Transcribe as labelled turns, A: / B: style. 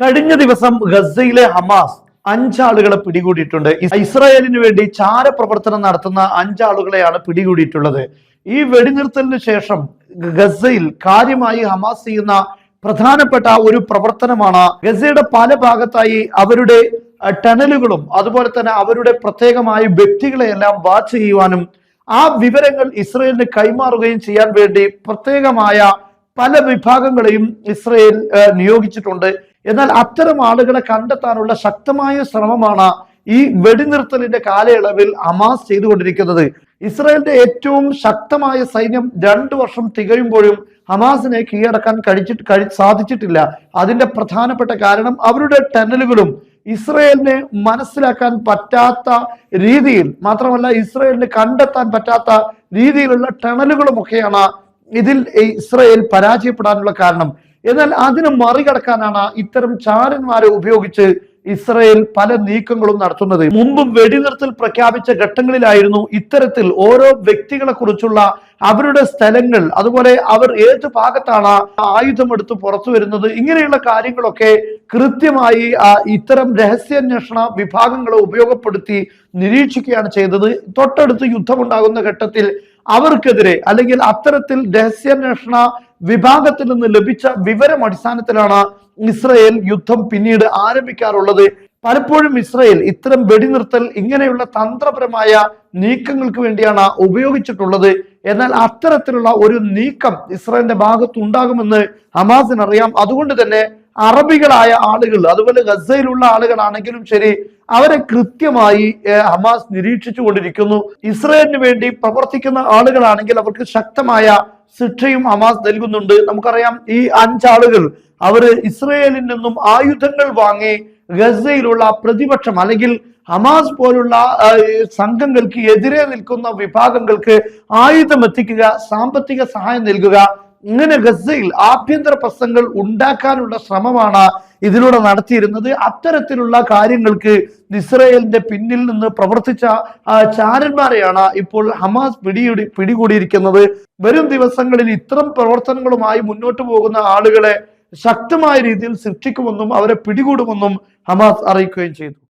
A: കഴിഞ്ഞ ദിവസം ഗസയിലെ ഹമാസ് അഞ്ചാളുകളെ പിടികൂടിയിട്ടുണ്ട്. ഇസ്രായേലിന് വേണ്ടി ചാരപ്രവർത്തനം നടത്തുന്ന അഞ്ചാളുകളെയാണ് പിടികൂടിയിട്ടുള്ളത്. ഈ വെടിനിർത്തലിന് ശേഷം ഗസയിൽ കാര്യമായി ഹമാസ് ചെയ്യുന്ന പ്രധാനപ്പെട്ട ഒരു പ്രവർത്തനമാണ് ഗസയുടെ പല ഭാഗത്തായി അവരുടെ ടണലുകളും അതുപോലെ തന്നെ അവരുടെ പ്രത്യേകമായ വ്യക്തികളെയെല്ലാം വാച്ച് ചെയ്യുവാനും ആ വിവരങ്ങൾ ഇസ്രയേലിന് കൈമാറുകയും ചെയ്യാൻ വേണ്ടി പ്രത്യേകമായ പല വിഭാഗങ്ങളെയും ഇസ്രയേൽ നിയോഗിച്ചിട്ടുണ്ട്. എന്നാൽ അത്തരം ആളുകളെ കണ്ടെത്താനുള്ള ശക്തമായ ശ്രമമാണ് ഈ വെടിനിർത്തലിന്റെ കാലയളവിൽ അമാസ് ചെയ്തുകൊണ്ടിരിക്കുന്നത്. ഇസ്രായേലിന്റെ ഏറ്റവും ശക്തമായ സൈന്യം രണ്ടു വർഷം തികയുമ്പോഴും ഹമാസിനെ കീഴടക്കാൻ കഴിച്ചിട്ട് കഴി സാധിച്ചിട്ടില്ല. അതിന്റെ പ്രധാനപ്പെട്ട കാരണം അവരുടെ ടണലുകളും ഇസ്രയേലിനെ മനസ്സിലാക്കാൻ പറ്റാത്ത രീതിയിൽ മാത്രമല്ല ഇസ്രയേലിന് കണ്ടെത്താൻ പറ്റാത്ത രീതിയിലുള്ള ടണലുകളും ഒക്കെയാണ് ഇതിൽ ഇസ്രയേൽ പരാജയപ്പെടാനുള്ള കാരണം. എന്നാൽ അതിനെ മറികടക്കാനാണ് ഇത്തരം ചാരന്മാരെ ഉപയോഗിച്ച് ഇസ്രയേൽ പല നീക്കങ്ങളും നടത്തുന്നത്. മുമ്പും വെടിനിർത്തൽ പ്രഖ്യാപിച്ച ഘട്ടങ്ങളിലായിരുന്നു ഇത്തരത്തിൽ ഓരോ വ്യക്തികളെ കുറിച്ചുള്ള അവരുടെ സ്ഥലങ്ങൾ അതുപോലെ അവർ ഏത് ഭാഗത്താണ് ആയുധമെടുത്ത് പുറത്തു വരുന്നത് ഇങ്ങനെയുള്ള കാര്യങ്ങളൊക്കെ കൃത്യമായി ഇത്തരം രഹസ്യാന്വേഷണ വിഭാഗങ്ങളെ ഉപയോഗപ്പെടുത്തി നിരീക്ഷിക്കുകയാണ് ചെയ്തത്. തൊട്ടടുത്ത് യുദ്ധമുണ്ടാകുന്ന ഘട്ടത്തിൽ അവർക്കെതിരെ അല്ലെങ്കിൽ അത്തരത്തിൽ രഹസ്യാന്വേഷണ വിഭാഗത്തിൽ നിന്ന് ലഭിച്ച വിവരം അടിസ്ഥാനത്തിലാണ് ഇസ്രയേൽ യുദ്ധം പിന്നീട് ആരംഭിക്കാറുള്ളത്. പലപ്പോഴും ഇസ്രയേൽ ഇത്തരം വെടിനിർത്തൽ ഇങ്ങനെയുള്ള തന്ത്രപരമായ നീക്കങ്ങൾക്ക് വേണ്ടിയാണ് ഉപയോഗിച്ചിട്ടുള്ളത്. എന്നാൽ അത്തരത്തിലുള്ള ഒരു നീക്കം ഇസ്രയേലിന്റെ ഭാഗത്തുണ്ടാകുമെന്ന് ഹമാസിന് അറിയാം അതുകൊണ്ട് തന്നെ അറബികളായ ആളുകൾ അതുപോലെ ഗസയിലുള്ള ആളുകളാണെങ്കിലും ശരി അവരെ കൃത്യമായി ഹമാസ് നിരീക്ഷിച്ചു കൊണ്ടിരിക്കുന്നു ഇസ്രയേലിന് വേണ്ടി പ്രവർത്തിക്കുന്ന ആളുകളാണെങ്കിൽ അവർക്ക് ശക്തമായ ശിക്ഷയും ഹമാസ് നൽകുന്നുണ്ട്. നമുക്കറിയാം ഈ അഞ്ചാളുകൾ അവർ ഇസ്രയേലിൽ നിന്നും ആയുധങ്ങൾ വാങ്ങി ഗസയിലുള്ള പ്രതിപക്ഷം അല്ലെങ്കിൽ ഹമാസ് പോലുള്ള സംഘങ്ങൾക്ക് എതിരെ നിൽക്കുന്ന വിഭാഗങ്ങൾക്ക് ആയുധം എത്തിക്കുക സാമ്പത്തിക സഹായം നൽകുക ഇങ്ങനെ ഗസയിൽ ആഭ്യന്തര പ്രശ്നങ്ങൾ ഉണ്ടാക്കാനുള്ള ശ്രമമാണ് ഇതിലൂടെ നടത്തിയിരുന്നത്. അത്തരത്തിലുള്ള കാര്യങ്ങൾക്ക് ഇസ്രയേലിന്റെ പിന്നിൽ നിന്ന് പ്രവർത്തിച്ച ചാരന്മാരെയാണ് ഇപ്പോൾ ഹമാസ് പിടികൂടി പിടികൂടിയിരിക്കുന്നത്. വരും ദിവസങ്ങളിൽ ഇത്തരം പ്രവർത്തനങ്ങളുമായി മുന്നോട്ട് പോകുന്ന ആളുകളെ ശക്തമായ രീതിയിൽ സൃഷ്ടിക്കുമെന്നും അവരെ പിടികൂടുമെന്നും ഹമാസ് അറിയിക്കുകയും ചെയ്തു.